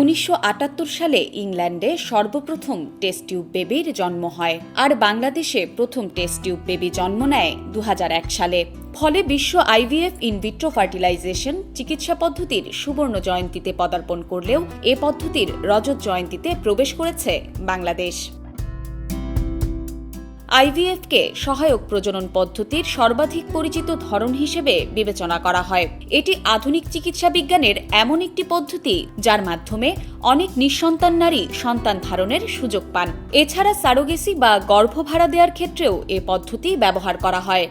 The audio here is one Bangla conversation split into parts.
উনিশশো আটাত্তর সালে ইংল্যান্ডে সর্বপ্রথম টেস্ট টিউব বেবির জন্ম হয়, আর বাংলাদেশে প্রথম টেস্ট টিউব বেবি জন্ম নেয় দু হাজার এক সালে। ফলে বিশ্ব আইভিএফ ইনভিট্রো ফার্টিলাইজেশন চিকিৎসা পদ্ধতির সুবর্ণ জয়ন্তীতে পদার্পণ করলেও এ পদ্ধতির রজত জয়ন্তীতে প্রবেশ করেছে বাংলাদেশ। আইভিএফকে সহায়ক প্রজনন পদ্ধতির সর্বাধিক পরিচিত ধরন হিসেবে বিবেচনা করা হয়। এটি আধুনিক চিকিৎসা বিজ্ঞানের এমন একটি পদ্ধতি যার মাধ্যমে অনেক নিঃসন্তান নারী সন্তান ধারণের সুযোগ পান। এছাড়া সারোগেসি বা গর্ভ ভাড়া দেওয়ার ক্ষেত্রেও এ পদ্ধতি ব্যবহার করা হয়।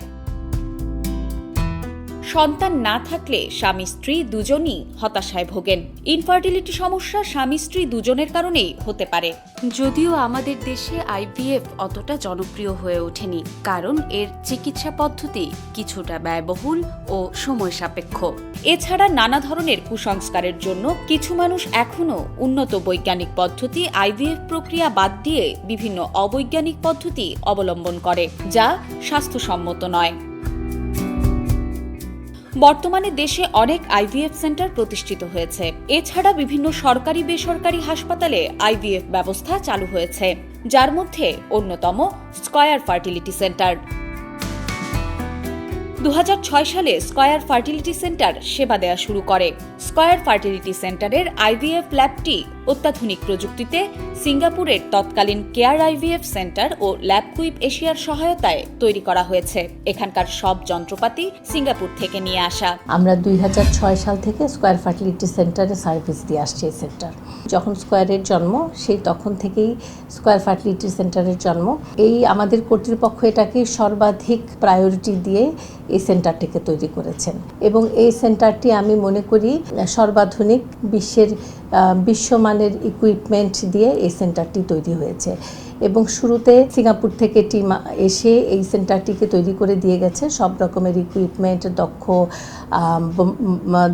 সন্তান না থাকলে স্বামী স্ত্রী দুজনই হতাশায় ভোগেন। ইনফার্টিলিটি সমস্যা স্বামী স্ত্রী দুজনের কারণেই হতে পারে। যদিও আমাদের দেশে আইভিএফ অতটা জনপ্রিয় হয়ে ওঠেনি কারণ এর চিকিৎসা পদ্ধতি কিছুটা ব্যয়বহুল ও সময় সাপেক্ষ। এছাড়া নানা ধরনের কুসংস্কারের জন্য কিছু মানুষ এখনও উন্নত বৈজ্ঞানিক পদ্ধতি আইভিএফ প্রক্রিয়া বাদ দিয়ে বিভিন্ন অবৈজ্ঞানিক পদ্ধতি অবলম্বন করে যা স্বাস্থ্যসম্মত নয়। বর্তমানে দেশে অনেক আইভিএফ সেন্টার প্রতিষ্ঠিত হয়েছে। এছাড়া বিভিন্ন সরকারি, বেসরকারি হাসপাতালে আইভিএফ ব্যবস্থা চালু হয়েছে, যার মধ্যে অন্যতম স্কয়ার ফার্টিলিটি সেন্টার। দু হাজার ছয় সালে স্কয়ার ফার্টিলিটি সেন্টার সেবা দেয়া শুরু করে। স্কয়ার ফার্টিলিটি সেন্টারের আইভিএফ ল্যাবটি অত্যাধুনিক প্রযুক্তিতে সিঙ্গাপুরের তৎকালীন কেয়ার আইভিএফ সেন্টার ও ল্যাবকুইপ এশিয়ার সহায়তায় তৈরি করা হয়েছে। এখানকার সব যন্ত্রপাতি সিঙ্গাপুর থেকে নিয়ে আসা। আমরা দুই হাজার ছয় সাল থেকে স্কোয়ার ফার্টিলিটি সেন্টারে সার্ভিস দিয়ে আসছি এই সেন্টার। যখন স্কোয়ারের জন্ম, সেই তখন থেকেই স্কোয়ার ফার্টিলিটি সেন্টারের জন্ম। এই আমাদের কর্তৃপক্ষ এটাকে সর্বাধিক প্রায়োরিটি দিয়ে এই সেন্টারটিকে তৈরি করেছেন। এবং এই সেন্টারটি আমি মনে করি সর্বাধুনিক বিশ্বের বিশ্বমানের ইকুইপমেন্ট দিয়ে এই সেন্টারটি তৈরি হয়েছে। এবং শুরুতে সিঙ্গাপুর থেকে টিম এসে এই সেন্টারটিকে তৈরি করে দিয়ে গেছে। সব রকমের ইকুইপমেন্ট দক্ষ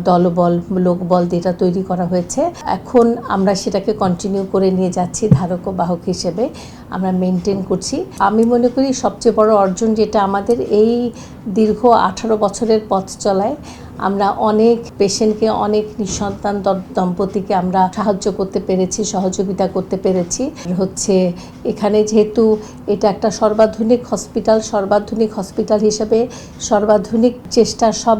দলবল, লোকবল দিয়ে এটা তৈরি করা হয়েছে। এখন আমরা সেটাকে কন্টিনিউ করে নিয়ে যাচ্ছি ধারক ও বাহক হিসেবে। আমরা মেনটেন করছি। আমি মনে করি সবচেয়ে বড় অর্জন যেটা আমাদের এই দীর্ঘ আঠারো বছরের পথ চলায়, আমরা অনেক পেশেন্টকে অনেক নিঃসন্তান দম্পতিকে আমরা সাহায্য করতে পেরেছি, সহযোগিতা করতে পেরেছি। হচ্ছে এখানে যেহেতু এটা একটা সর্বাধুনিক হসপিটাল সর্বাধুনিক হসপিটাল হিসেবে সর্বাধুনিক চেষ্টা, সব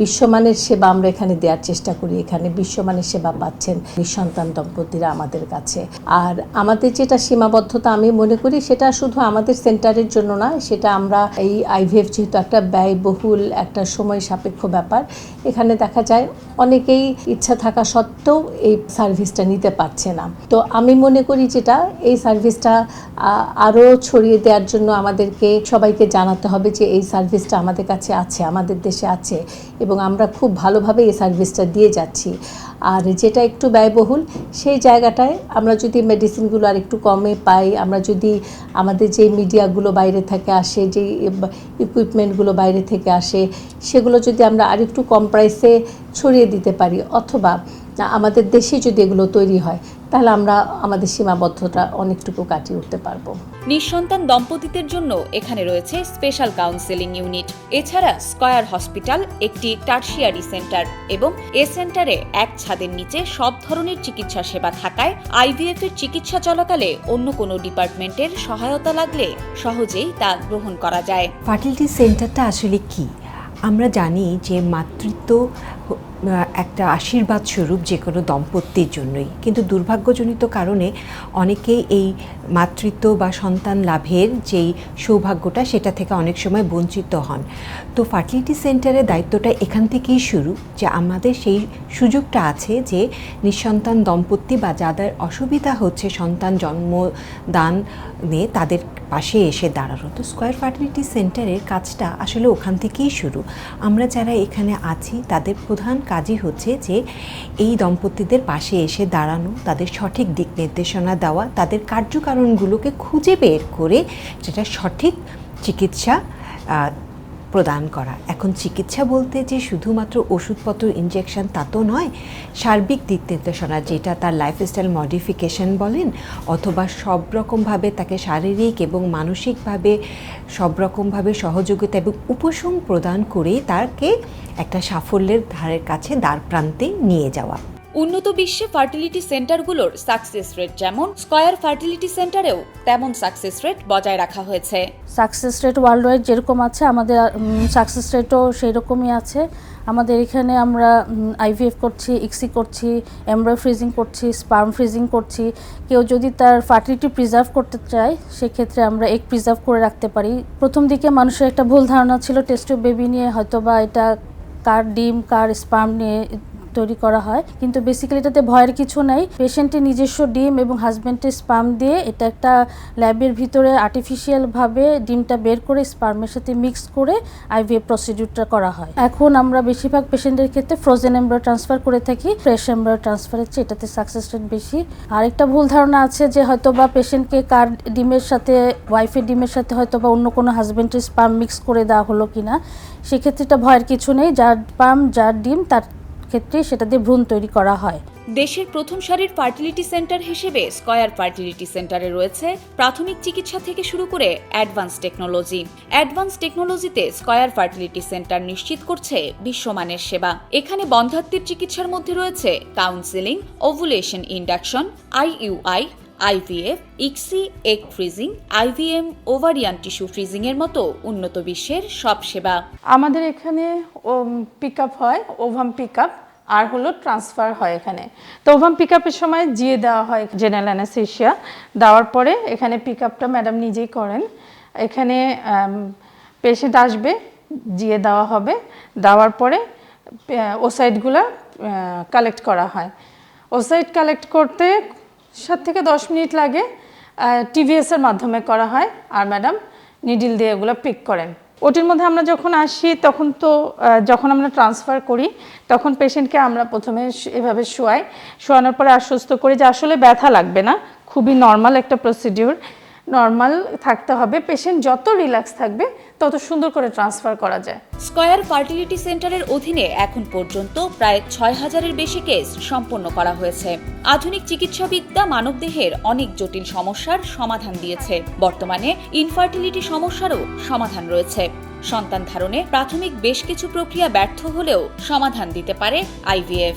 বিশ্বমানের সেবা আমরা এখানে দেওয়ার চেষ্টা করি। এখানে বিশ্বমানের সেবা পাচ্ছেন নিঃসন্তান দম্পতিরা আমাদের কাছে। আর আমাদের যেটা সীমাবদ্ধতা আমি মনে করি, সেটা শুধু আমাদের সেন্টারের জন্য না, সেটা আমরা এই আইভিএফ যেহেতু একটা ব্যয়বহুল, একটা সময় সাপেক্ষ ব্যাপার, এখানে দেখা যায় অনেকেই ইচ্ছা থাকা সত্ত্বেও এই সার্ভিসটা নিতে পারছে না। তো আমি মনে করি যেটা, এই সার্ভিসটা আরও ছড়িয়ে দেওয়ার জন্য আমাদেরকে সবাইকে জানাতে হবে যে এই সার্ভিসটা আমাদের কাছে আছে, আমাদের দেশে আছে এবং আমরা খুব ভালোভাবে এই সার্ভিসটা দিয়ে যাচ্ছি। আর যেটা একটু ব্যয়বহুল, সেই জায়গাটায় আমরা যদি মেডিসিনগুলো আর একটু কমে পাই, আমরা যদি আমাদের যে মিডিয়াগুলো বাইরে থেকে আসে, যে ইকুইপমেন্টগুলো বাইরে থেকে আসে, সেগুলো যদি আমরা আর একটু কম প্রাইসে ছড়িয়ে দিতে পারি, অথবা আমাদের দেশে যদি এগুলো তৈরি হয় তাহলে আমরা আমাদের সীমাবদ্ধতা অনেকটুকু কাটিয়ে উঠতে পারব। নিঃসন্তান দম্পতিদের জন্য এখানে রয়েছে স্পেশাল কাউন্সেলিং ইউনিট। এছাড়া স্কয়ার হসপিটাল একটি টার্সিয়ারি সেন্টার এবং এ সেন্টারে এক ছাদের নিচে সব ধরনের চিকিৎসা সেবা থাকায় আইভিএফ এর চিকিৎসা চলাকালে অন্য কোনো ডিপার্টমেন্টের সহায়তা লাগলে সহজেই তা গ্রহণ করা যায়। ফার্টিলিটি সেন্টারটা আসলে কি? আমরা জানি যে মাতৃত্ব একটা আশীর্বাদ স্বরূপ যে কোনো দম্পতির জন্যই। কিন্তু দুর্ভাগ্যজনিত কারণে অনেকেই এই মাতৃত্ব বা সন্তান লাভের যেই সৌভাগ্যটা সেটা থেকে অনেক সময় বঞ্চিত হন। তো ফার্টিলিটি সেন্টারের দায়িত্বটা এখান থেকেই শুরু যে আমাদের সেই সুযোগটা আছে যে নিঃসন্তান দম্পতি বা যাদের অসুবিধা হচ্ছে সন্তান জন্মদান নিয়ে তাদের পাশে এসে দাঁড়ানো। তো স্কোয়ার ফার্টিলিটি সেন্টারের কাজটা আসলে ওখান থেকেই শুরু। আমরা যারা এখানে আছি তাদের প্রধান কাজই হচ্ছে যে এই দম্পতিদের পাশে এসে দাঁড়ানো, তাদের সঠিক দিক নির্দেশনা দেওয়া, তাদের কার্যকারণগুলোকে খুঁজে বের করে যেটা সঠিক চিকিৎসা প্রদান করা। এখন চিকিৎসা বলতে যে শুধুমাত্র ওষুধপত্র ইনজেকশন তা তো নয়, সার্বিক দিক নির্দেশনা যেটা তার লাইফস্টাইল মডিফিকেশন বলেন, অথবা সব রকমভাবে তাকে শারীরিক এবং মানসিকভাবে সব রকমভাবে সহযোগিতা এবং উপশম প্রদান করে তাকে একটা সাফল্যের ধারের কাছে দ্বার প্রান্তে নিয়ে যাওয়া। উন্নত বিশ্বে ফার্টিলিটি সেন্টারগুলোর সাকসেস রেট যেমন, স্কয়ার ফার্টিলিটি সেন্টারেও তেমন সাকসেস রেট বজায় রাখা হয়েছে। সাকসেস রেট ওয়ার্ল্ড ওয়াইড যেরকম আছে, আমাদের সাকসেস রেটও সেই রকমই আছে। আমাদের এখানে আমরা আইভিএফ করছি ইক্সি করছি এমব্রয় ফ্রিজিং করছি স্পার্ম ফ্রিজিং করছি। কেউ যদি তার ফার্টিলিটি প্রিজার্ভ করতে চায়, সেক্ষেত্রে আমরা এক প্রিজার্ভ করে রাখতে পারি। প্রথম দিকে মানুষের একটা ভুল ধারণা ছিল টেস্ট বেবি নিয়ে হয়তো বা এটা কার ডিম, কার স্পার্ম নিয়ে তৈরি করা হয়। কিন্তু বেসিক্যালি এটাতে ভয়ের কিছু নাই। পেশেন্টের নিজস্ব ডিম এবং হাজব্যান্ডের স্পাম দিয়ে এটা একটা ল্যাবের ভিতরে আর্টিফিশিয়ালভাবে ডিমটা বের করে স্পার্মের সাথে মিক্স করে আইভিএফ প্রসিডিউরটা করা হয়। এখন আমরা বেশিরভাগ পেশেন্টের ক্ষেত্রে ফ্রোজেন এমব্রয় ট্রান্সফার করে থাকি। ফ্রেশ এমব্রয় ট্রান্সফারের চেয়ে এটাতে সাকসেস রেট বেশি। আরেকটা ভুল ধারণা আছে যে হয়তো বা পেশেন্টকে কার ডিমের সাথে ওয়াইফের ডিমের সাথে হয়তো বা অন্য কোনো হাজব্যান্ডের স্পাম মিক্স করে দেওয়া হলো কিনা, সেক্ষেত্রে এটা ভয়ের কিছু নেই। যার স্পাম যার ডিম, তার ক্ষেত্রে সেটা দিয়ে ভ্রূণ তৈরি করা হয়। দেশের প্রথম সারির ফার্টিলিটি সেন্টার হিসেবে স্কয়ার ফার্টিলিটি সেন্টারে রয়েছে প্রাথমিক চিকিৎসা থেকে শুরু করে অ্যাডভান্স টেকনোলজি। অ্যাডভান্স টেকনোলজিতে স্কয়ার ফার্টিলিটি সেন্টার নিশ্চিত করছে বিশ্বমানের সেবা। এখানে বন্ধাত্মের চিকিৎসার মধ্যে রয়েছে counselling, ovulation induction IUI IVF ICSI, egg freezing IVM ovarian tissue freezing এর মতো উন্নত বিশ্বের সব সেবা। আমাদের এখানে পিক আপ হয় ওভাম পিক আপ আর হলো ট্রান্সফার হয় এখানে। তো ওভাম পিক আপের সময় জিয়ে দেওয়া হয় জেনারেল অ্যানাসেশিয়া দেওয়ার পরে এখানে পিক আপটা ম্যাডাম নিজেই করেন। এখানে পেশেন্ট আসবে, জিয়ে দেওয়া হবে। দেওয়ার পরে ওসাইডগুলো কালেক্ট করা হয়। ওসাইড কালেক্ট করতে সাত থেকে দশ মিনিট লাগে টিভিএসের মাধ্যমে করা হয়। আর ম্যাডাম নিডিল দিয়ে এগুলো পিক করেন। ওটির মধ্যে আমরা যখন আসি, তখন তো যখন আমরা ট্রান্সফার করি, তখন পেশেন্টকে আমরা প্রথমে এভাবে শোয়াই। শোয়ানোর পরে আশ্বস্ত করি যে আসলে ব্যথা লাগবে না। খুবই নর্মাল একটা প্রসিডিউর নর্মাল থাকতে হবে। পেশেন্ট যত রিল্যাক্স থাকবে তত সুন্দর করে ট্রান্সফার করা যায়। স্কয়ার ফার্টিলিটি সেন্টারের অধীনে এখন পর্যন্ত প্রায় ছয় হাজারের বেশি কেস সম্পন্ন করা হয়েছে। আধুনিক চিকিৎসাবিদ্যা মানবদেহের অনেক জটিল সমস্যার সমাধান দিয়েছে। বর্তমানে ইনফার্টিলিটি সমস্যারও সমাধান রয়েছে। সন্তান ধারণে প্রাথমিক বেশ কিছু প্রক্রিয়া ব্যর্থ হলেও সমাধান দিতে পারে আইভিএফ।